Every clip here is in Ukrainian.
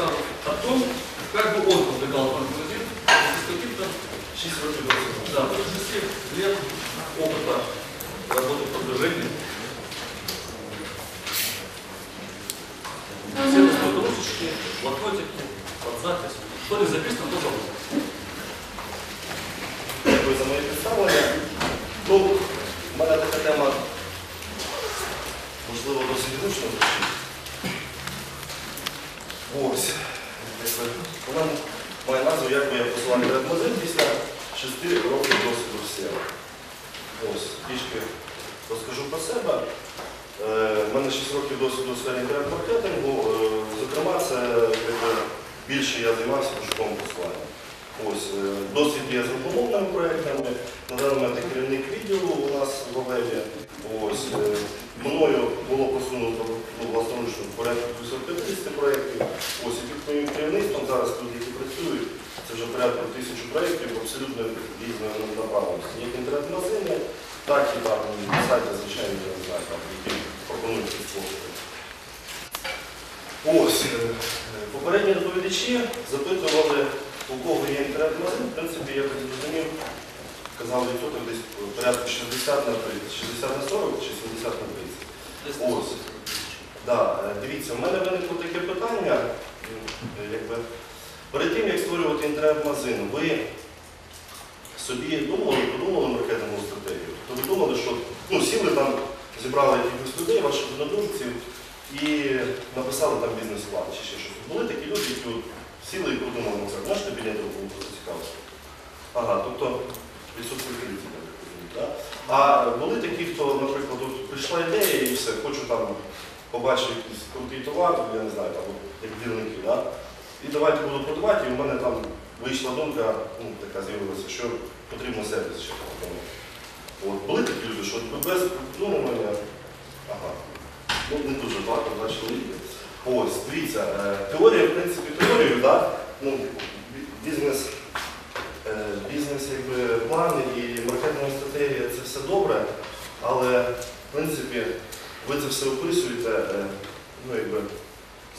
рассказывал о том, как бы он продвигал французин с каким-то 6 років досвіду. да, 6 лет опыта работы в продвижении. Все достают ручечки, блокнотики, под запись. Что не записано, то забудь. Дякую за моє представлення. Ну, в мене така тема, можливо, досить гучно Як моє посилання редмозин після 6 років досвіду в села. Ось, трішки розкажу про себе. Е, У мене 6 років досвіду у сфері інтернет-маркетингу. Е, Зокрема, це більше я займався пошуковим посиланням. Ось, е, досвід є з рухомовними проєктами. На даний момент керівник відділу у нас в ОВЕВі. Ось, е, мною було посунуто ну, власноручно порядку 250 проєктів. Ось, і під моїм керівництвом зараз люди, які працюють, це вже порядку тисячу проєктів абсолютно різної направленості. Як інтернет-магазини, так і там сайти, звичайно, я не знаю, там, які пропонують послуги. Ось, е, попередні доповідачі запитували, у кого є інтернет-магазин, в принципі, я так зрозумів, казав відсоток десь порядку 60 на 30, 60 на 40 чи 70 на 30. Ось. Да, е, дивіться, в мене виникло таке питання, е, якби, перед тим, як створювати інтернет-магазин, ви собі думали, подумали маркетингову стратегію? Тобто ви думали, що ну, сіли там, зібрали якихось людей, ваших однодумців, і написали там бізнес-план чи ще щось. Були такі люди, які сіли і подумали, ну, це можете підняти руку, просто. Ага, тобто відсотків 30, я так розумію, так? А були такі, хто, наприклад, прийшла ідея і все, хочу там побачити якийсь крутий товар, я не знаю, там, як дірники, да? і давайте буду продавати, і в мене там вийшла думка, ну, така з'явилася, що потрібно сервіс ще пропонувати. От, були такі люди, що без продумування, ага, ну не дуже багато, чоловіки. Ось, дивіться, е, теорія, в принципі, теорією, да? ну, бізнес, е, бізнес якби, план і маркетингова стратегія це все добре, але в принципі ви це все описуєте, е, ну, якби,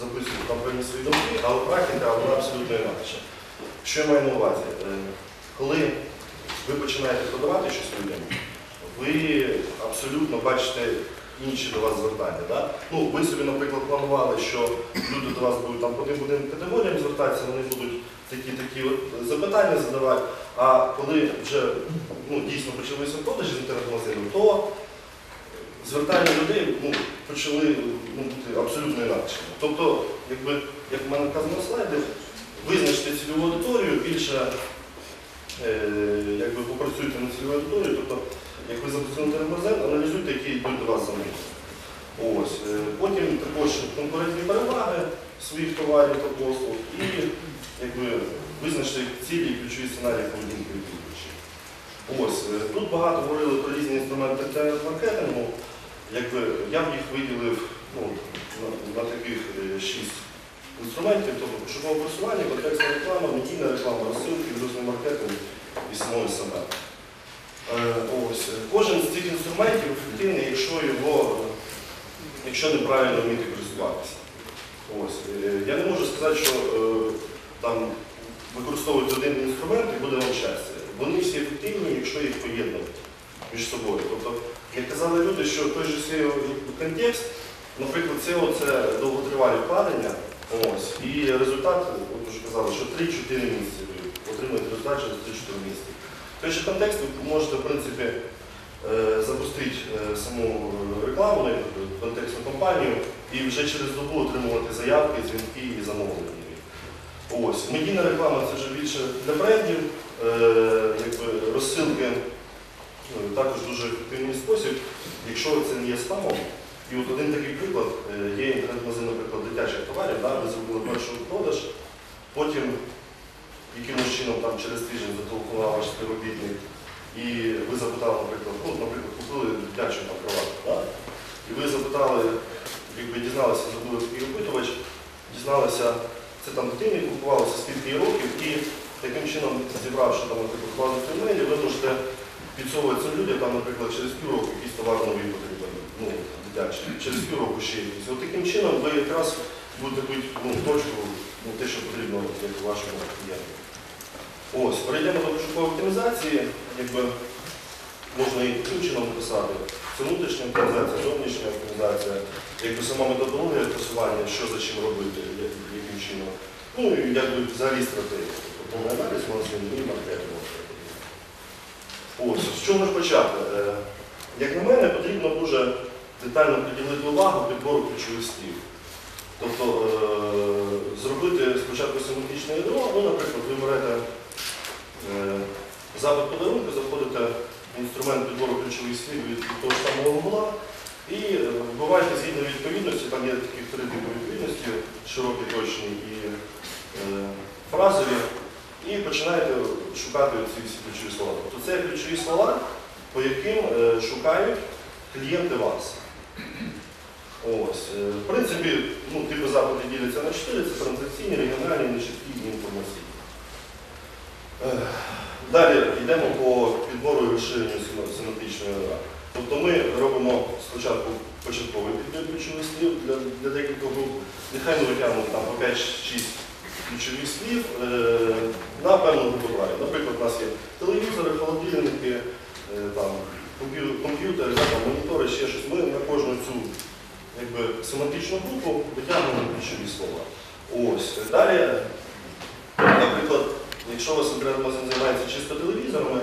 записуєте там певні свої думки, але практика вона абсолютно інакша. Що я маю на увазі? Коли ви починаєте продавати щось людям, ви абсолютно бачите інші до вас звертання. Да? Ну, ви собі, наприклад, планували, що люди до вас будуть там по тим будинкам категоріям звертатися, вони будуть такі-такі запитання задавати. А коли вже ну, дійсно почалися продажі з інтернет-магазину, то звертання людей ну, почали ну, бути абсолютно інакшими. Тобто, якби, як в мене вказано на слайді, визначте цільову аудиторію, більше е, якби, попрацюйте на цільову аудиторію, тобто, як ви запустили інтернет-магазин, аналізуйте, які йдуть до вас замовлення. Ось. е, Потім також конкурентні переваги своїх товарів та послуг і якби, визначте цілі і ключові сценарії поведінки відвідувачів. Ось. е, Тут багато говорили про різні інструменти інтернет-маркетингу. Якби, я б їх виділив ну, на, на таких е, шість інструментів, тобто пошукове просування, контекстна реклама, медійна реклама, розсилки, відносний маркетинг і самої себе. Е, Ось. Кожен з цих інструментів ефективний, якщо його, якщо неправильно вміти користуватися. Ось. Е, Я не можу сказати, що е, там використовувати один інструмент і буде вам щастя. Вони всі ефективні, якщо їх поєднувати між собою. Тобто, як казали люди, що той же SEO контекст, наприклад, SEO це довготривалі вкладення, ось, і результат, от вже казали, що 3-4 місяці ви отримуєте результат через 3-4 місяці. Той же контекст ви можете, в принципі, е, запустити е, саму рекламу контекстну кампанію і вже через добу отримувати заявки, дзвінки і замовлення. Ось, медійна реклама це вже більше для брендів, е, якби розсилки е, також дуже ефективний спосіб, якщо це не є спамом. І от один такий приклад, є інтернет-магазин, наприклад, дитячих товарів, да, ви зробили перший продаж, потім якимось чином там через тиждень зателефонував ваш співробітник, і ви запитали, наприклад, ну, наприклад, купили дитячу там кроватку, да? і ви запитали, якби дізналися, зробили такий опитувач, дізналися, це там дитині купувалося скільки років, і таким чином, зібравши там, наприклад, базу фемелі, ви можете підсовувати цим людям, там, наприклад, через півроку якийсь товар новий потрібен, ну, дитячий, через півроку ще якийсь. От таким чином ви якраз будете бити ну, точку, ну, те, що потрібно вашому клієнту. Ось, перейдемо до пошукової оптимізації, якби можна і таким чином написати. Це внутрішня оптимізація, зовнішня оптимізація, якби сама методологія просування, що за чим робити, як- яким чином. Ну і якби взагалі стратегія. Тобто повний аналіз, менеджмент і маркетинг. Ось, з чого ж почати? Е, Як на мене, потрібно дуже детально приділити увагу підбору ключових слів. Тобто е, зробити спочатку семантичне ядро, ну, наприклад, ви берете запит подарунку, заходите в інструмент підбору ключових слів від того самого Google і е, вбиваєте згідно відповідності, там є такі три типи відповідності, широкі, точні і е, фразові, і починаєте шукати ці всі ключові слова. Тобто це ключові слова, по яким е, шукають клієнти вас. Ось. е, В принципі, ну, типи запити діляться на чотири, це транзакційні, регіональні, нечіткі і інформаційні. Далі йдемо по підбору і розширенню семантичної ядра. Тобто ми робимо спочатку початковий підбір ключових слів для, для декількох груп. Нехай ми витягнемо там по 5-6 ключових слів е, на певну групу товарів. Наприклад, у нас є телевізори, холодильники, е, там, комп'ютери, монітори, ще щось. Ми на кожну цю якби, семантичну групу витягнемо ключові слова. Ось. Далі, наприклад, якщо у вас інтернет-магазин займається чисто телевізорами,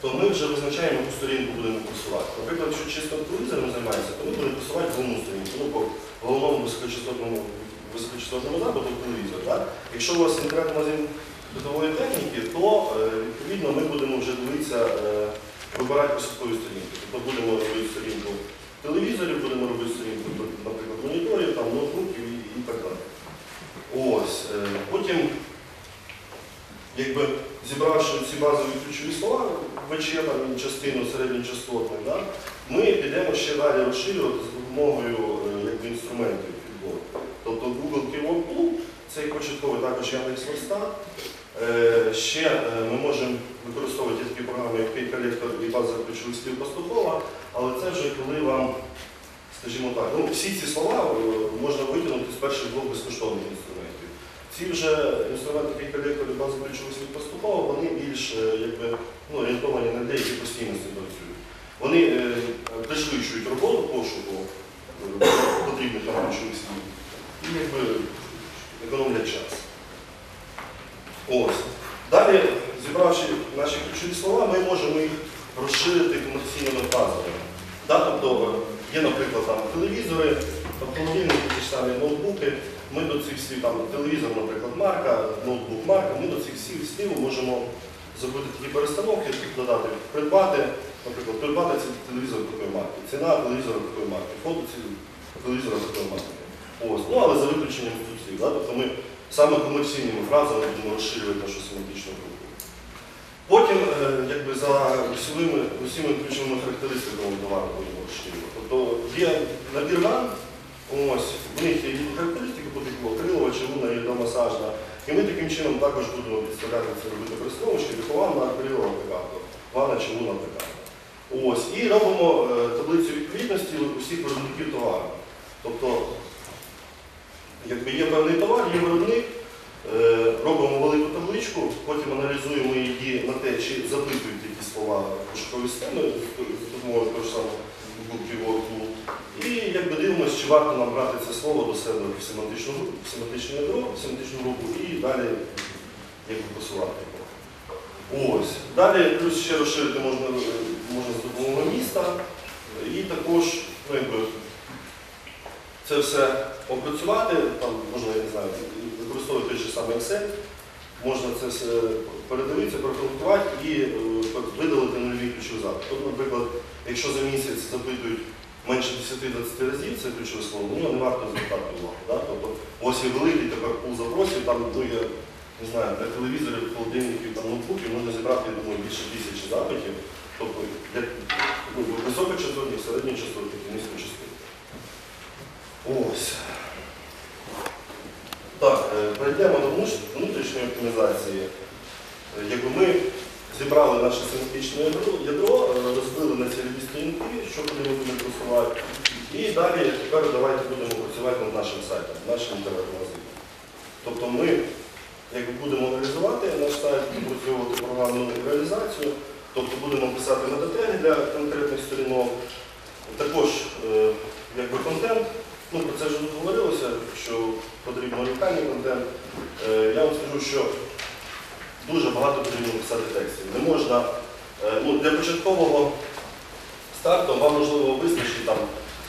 то ми вже визначаємо, яку сторінку будемо курсувати. Наприклад, якщо чисто телевізором займається, то ми будемо курсувати головну сторінку, ну, по головному високочастотному, високочастотному запиту телевізор. Так? Якщо у вас інтернет-магазин битової техніки, то е, відповідно ми будемо вже дивитися, е, вибирати посадкові сторінки. Тобто будемо робити сторінку телевізорів, будемо робити сторінку, наприклад, моніторів, там, ноутбуків і, і так далі. Ось. е, Потім, якби зібравши ці базові ключові слова, ВЧ, там, частину середньочастотних, да, ми підемо ще далі розширювати за допомогою е, якби, інструментів підбору. Тобто Google Keyword Pool, це початковий також Яндекс Верстат. Е, Ще е, ми можемо використовувати такі програми, як Pay-Collector і база ключових слів пастухова, але це вже коли вам, скажімо так, ну, всі ці слова е, можна витягнути з перших двох безкоштовних інструментів. Ці вже інструменти Pay-Collector і база ключових слів пастухова, вони більш е, якби, ну, орієнтовані на деякі постійності працюють. Вони е, пришвидшують роботу пошуку е, потрібних ключових слів і якби економлять час. Ось. Далі, зібравши наші ключові слова, ми можемо їх розширити комерційними фразами. Да, тобто є, наприклад, там, телевізори, там, холодильники, ті ж самі ноутбуки. Ми до цих слів, там, телевізор, наприклад, марка, ноутбук марка, ми до цих всіх слів можемо зробити такі перестановки, додати, придбати, наприклад, придбати цей телевізор такої марки, ціна телевізора такої марки, фото телевізора такої марки. Ось. Ну, але за виключенням слів. Да? Тобто ми саме комерційними фразами будемо розширювати нашу семантичну групу. Потім, е, якби за усіми, усіми ключовими характеристиками товару будемо розширювати. Тобто є набір ось, в них є характеристики по типу акрилова, чавунна, єдомасажна. І ми таким чином також будемо підставляти це робити перестановочки, типу ванна, акрилова, пекарто, ванна, чавунна, пекарто. Ось, і робимо е, таблицю відповідності усіх виробників товару. Тобто, якби є певний товар, є виробник, е, робимо велику табличку, потім аналізуємо її на те, чи запитують які слова пошукові системи допомогою того ж самого Tool. І якби дивимося, чи варто нам брати це слово до себе в семантичну групу, в семантичну ядро, в семантичну групу і далі якби посувати його. Ось. Далі плюс ще розширити можна, е, можна з допомогою міста. І також, ну, якби, це все опрацювати, там можна, я не знаю, використовувати той же самий Excel, можна це все передивитися, прокоментувати і е, видалити нові ключові запити. Тобто, наприклад, якщо за місяць запитують менше 10-20 разів це ключове слово, ну не варто звертати увагу. Да? Тобто, ось є великий тепер пул запросів, там ну, є, не знаю, для телевізорів, холодильників, там ноутбуків можна зібрати, я думаю, більше тисячі запитів. Тобто для ну, високочастотних, середньочастотних і низькочастотних. Ось. Так, е, перейдемо до внутрішньої оптимізації. Е, Якби ми зібрали наше семантичне ядро, ядро, е, розбили на ці різні сторінки, що куди ми будемо просувати. І далі тепер давайте будемо працювати над нашим сайтом, нашим інтернет-магазином. Тобто ми якби будемо реалізувати наш сайт, відпрацьовувати програмну реалізацію, тобто будемо писати метатеги для конкретних сторінок. Також е, якби контент, ну про це вже говорилося, що потрібно унікальний контент. Е, я вам скажу, що дуже багато потрібно писати текстів. Не можна, е, ну, для початкового старту вам можливо вистачить там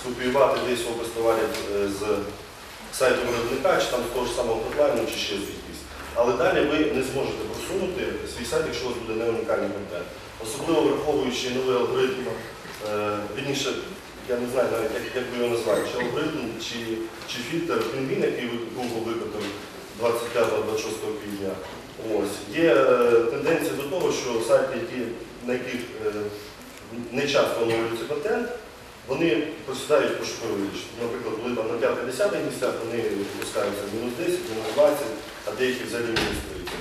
скопіювати десь опис товарів е, з сайту виробника, чи там з того ж самого хотлайну, чи ще звідкись. Але далі ви не зможете просунути свій сайт, якщо у вас буде не унікальний контент. Особливо враховуючи новий алгоритм, е, вірніше, я не знаю навіть, як, як ви його назвали, чи алгоритм, чи, чи фільтр пінгвін, який Google викотив 25-26 квітня. Ось. Є е, тенденція до того, що сайти, які, на яких не часто оновлюється контент, вони просідають в. Наприклад, коли там на 5-10 місцях вони випускаються мінус 10, мінус 20, а деякі взагалі мінус 30.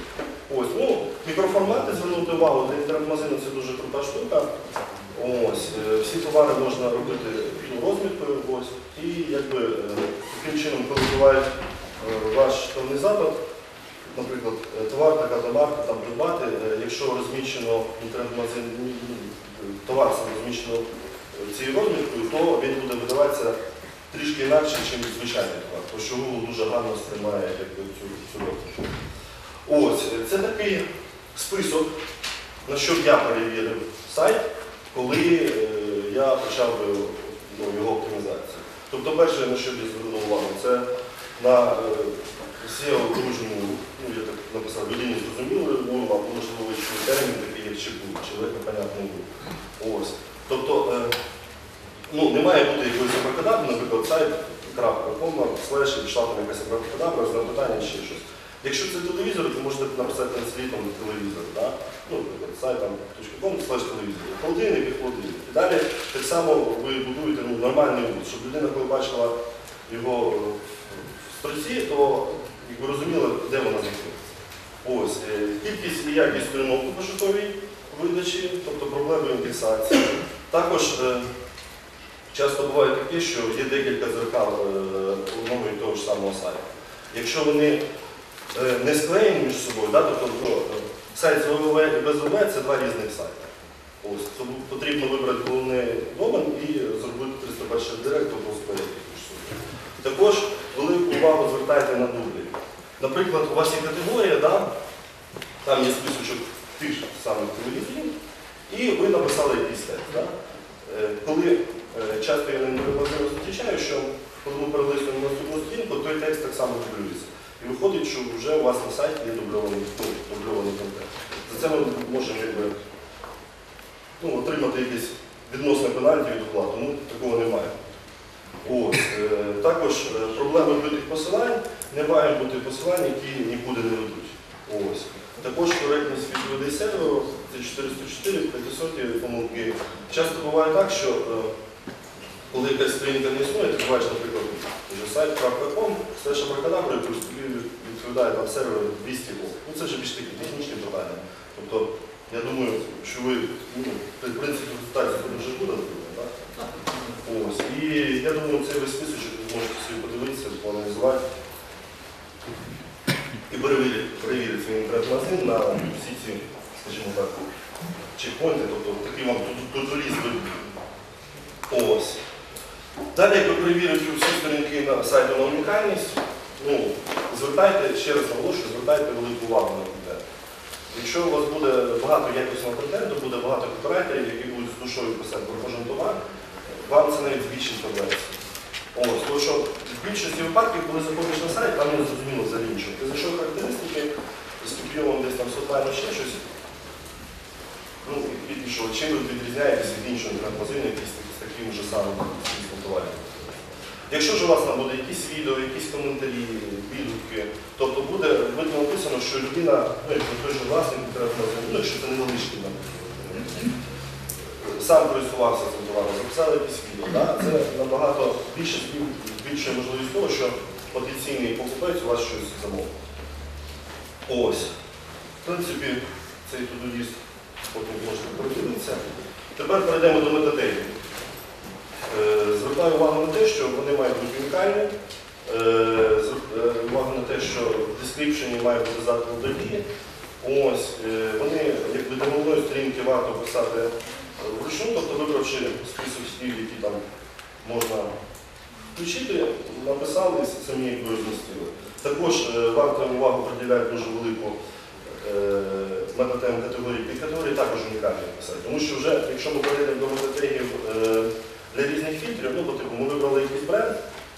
Ось, ну, мікроформати звернути увагу, для інтернет-магазину це дуже крута штука. Ось, е, всі товари можна робити розміткою, ось, і якби е, таким чином, коли е, ваш певний запит, наприклад, товар, така марка, там придбати, якщо розміщено інтернет-магазин, товар розміщено е, цією розміткою, то він буде видаватися трішки інакше, ніж звичайний товар, тому що Google дуже гарно сприймає цю, цю розмітку. Ось, е, це такий список, на що я перевірив сайт, коли е, я почав е, ну, його оптимізацію. Тобто, перше, на що я звернув увагу, це на е, SEO дружньому, ну я так написав, людині зрозумілою можливо термін такий, ЧПУ, чи понятний був. Ось. Тобто, е, ну, не має бути якоїсь абракадабри, наприклад, сайт крапка.com, слеш, і пішла там якась абракадабра, з питання, ще щось. Якщо це телевізор, то можете написати транслітом телевізор, да? ну, наприклад, сайтом.com слеш телевізор. Холодильник і холодильник. І далі так само ви будуєте ну, нормальний вид, щоб людина, коли бачила його е, в строці, то якби розуміла, де вона знаходиться. Ось, е, кількість і якість сторінок у пошуковій видачі, тобто проблеми індексації. Також е, часто буває таке, що є декілька дзеркал е, одного і того ж самого сайту. Якщо вони не склеєні між собою, да, тобто ну, сайт з ВВВ і без ВВ це два різних сайти. Ось, тому потрібно вибрати головний домен і зробити 301 директ, тобто склеїти між собою. Також велику увагу звертайте на. Наприклад, у вас є категорія, да? там є списочок тих самих телевізорів, і ви написали якийсь текст. Да? Е, Коли е, часто я на зустрічаю, що коли ми перелистуємо на наступну сторінку, той текст так само дублюється. І виходить, що вже у вас на сайті є ну, дубльований контент. За це ми можемо якби, ну, отримати якесь відносне пенальті від оплату. Ну, такого немає. Ось, е, також проблеми вбитих посилань не мають бути посилань, які нікуди не ведуть. Ось. Також коректність відповідей серверу, це 404, 500 помилки. Часто буває так, що е, коли якась сторінка не існує, ти бачиш, наприклад, вже сайт.com, слеш абракадабра, і відповідає там сервер 200 О. Ну це вже більш такі технічні питання. Тобто, я думаю, що ви, ну, в принципі, презентацію вже буде, так? Ось. І я думаю, цей весь списочок ви можете собі подивитися, поаналізувати і перевірити свій інтернет-магазин на всі ці, скажімо так, чекпоінти, тобто такий вам туторіз Ось. Далі, як ви перевірите всі сторінки на сайті на унікальність, ну, звертайте, ще раз наголошую, звертайте велику увагу на контент. Якщо у вас буде багато якісного контенту, буде багато копірайтерів, які будуть з душою писати про кожен товар, вам це навіть збільшить конверсію. Ось, тому що в більшості випадків, коли заходиш на сайт, там не зрозуміло взагалі нічого. Ти зайшов характеристики, скопійовував десь там сотлайно ще щось. Ну, і пішов, чим ви відрізняєтесь від іншого інтернет-магазину, якийсь з таким же самим списком. Якщо ж у вас там буде якісь відео, якісь коментарі, відгуки, тобто буде видно написано, що людина, ну, як той же власник інтернет-магазину, ну, якщо це невеличкий там, сам користувався цим товаром, записали якісь відео. Да? Це набагато більше більше можливість того, що потенційний покупець у вас щось замовив. Ось. В принципі, цей тудоліст потім можете подивитися. Тепер перейдемо до метатерії. Е, Звертаю увагу на те, що вони мають бути унікальні. Е, е, Увагу на те, що в description має бути заклад. Ось, е, вони, якби до головної сторінки варто писати вручну, тобто вибравши список слів, які там можна включити, написали і самі якби розмістили. Також е, варто увагу приділяти дуже велику е, метатем категорії під категорії також унікальні писати. Тому що вже, якщо ми перейдемо до метатегів е, для різних фільтрів, ну, типу, ми вибрали якийсь бренд,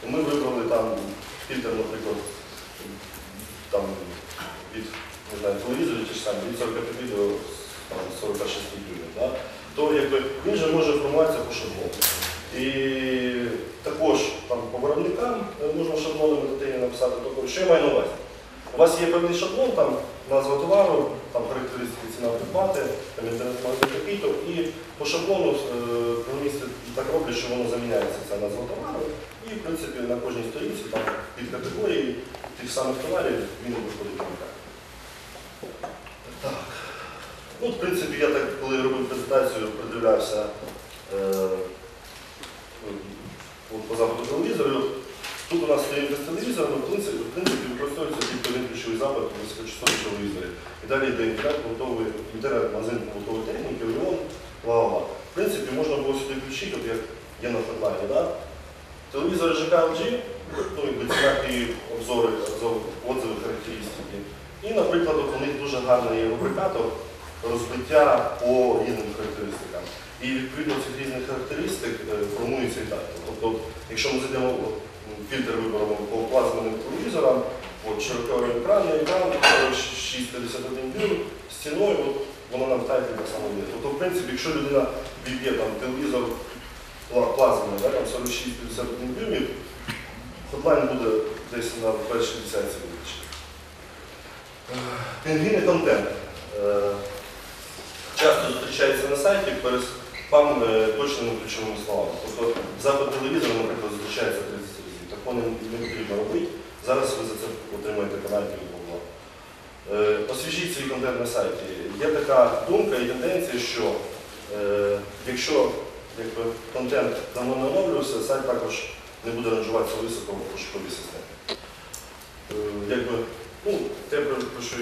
ми вибрали там фільтр, наприклад, там, від не знаю, телевізорів ті ж самі, від 45 до 46 дюймів. То якби, він же може формуватися по шаблону. І також там, по виробникам е, можна шаблони метатегії написати. Тобто, що я маю на увазі? У вас є певний шаблон, там назва товару, там характеристики ціна придбати, там інтернет-магазин такий-то, і по шаблону е, програмісти так роблять, що воно заміняється ця назва товару, і в принципі на кожній сторінці там під категорії тих самих товарів він виходить на екран. Так. Ну, в принципі, я так, коли робив презентацію, придивлявся е, по запиту телевізору. Тут у нас сторінка з телевізором, в принципі, використовується тільки один ключовий запит на високочастотні телевізорі. І далі йде інтернет, інтернет-магазин побутової техніки, Оріон, бла-бла. В принципі, можна було сюди включити, як є на фотлайні, да? Телевізори ЖК LG, ну, і обзори, отзиви, характеристики. І, наприклад, у них дуже гарний рубрикатор розбиття по різним характеристикам. І відповідно цих різних характеристик е, формується і так. Тобто, якщо ми зайдемо фільтр виберемо по плазменим телевізорам, от широкий екран, екран 651 дюйм, з ціною, от, воно нам тайпі так само є. Тобто, в принципі, якщо людина відб'є там телевізор пла- плазмений, да, там 46-51 дюймів, хотлайн буде десь на першій десятці визначений. Пінгвіни контент. Часто зустрічається на сайті перед спам е, точними ключовими словами. Тобто запит телевізора, наприклад, зустрічається 30 разів. Такого не, потрібно робити. Зараз ви за це отримаєте канальки від Google. Освіжіть свій контент на сайті. Є така думка і тенденція, що е, якщо якби, контент давно не оновлювався, сайт також не буде ранжуватися високо в пошуковій системі. Е, якби, ну, те, про що